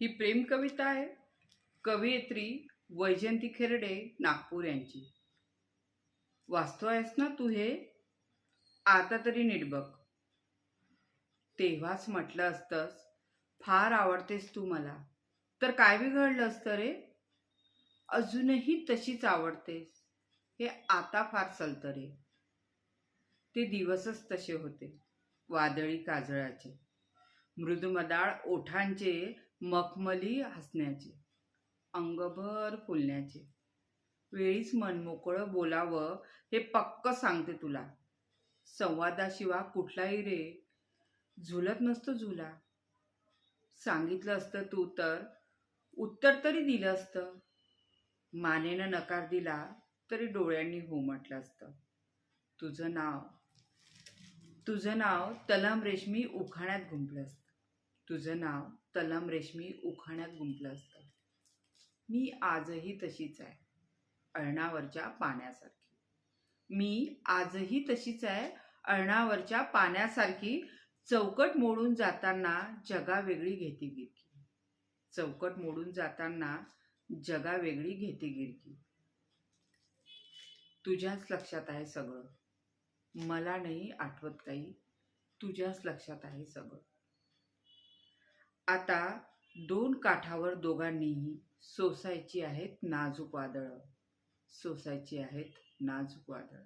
ही प्रेम कविता आहे. कवयित्री वैजयंती खेरडे नागपूर यांची. वाचतो आहेस ना तू हे? आता तरी नीट बघ. तेव्हाच म्हटलं असतंस फार आवडतेस तू मला. तर काय बिघडलं असतं रे? अजूनही तशीच आवडतेस. हे आता फार चलतं रे. ते दिवसच तसे होते वादळी काजळाचे. मृदुमदाळ ओठांचे मखमली हसण्याचे अंगभर फुलण्याचे. वेळीच मनमोकळं बोलावं हे पक्क सांगते तुला. संवादाशिवाय कुठलाही रे. झुलत नसतो झुला. सांगितलं असतं तू तर उत्तर तरी दिलं असतं. मानेनं नकार दिला तरी डोळ्यांनी हो म्हटलं असतं. तुझं नाव. तुझं नाव तलम रेशमी उखाण्यात गुंपलं असतं. तुझं नाव तलम रेशमी उखाण्यात गुंतलं असतं. मी आजही तशीच आहे अळणावरच्या पाण्यासारखी. मी आजही तशीच आहे अळणावरच्या पाण्यासारखी चौकट मोडून जाताना जगा वेगळी घेते गिरकी. चौकट मोडून जाताना जगा वेगळी घेते गिरकी. तुझ्याच लक्षात आहे सगळं. मला नाही आठवत काही. तुझ्याच लक्षात आहे सगळं. आता दोन काठावर दोघांनीही सोसायची आहेत नाजूक वादळं. सोसायची आहेत नाजूक वादळं.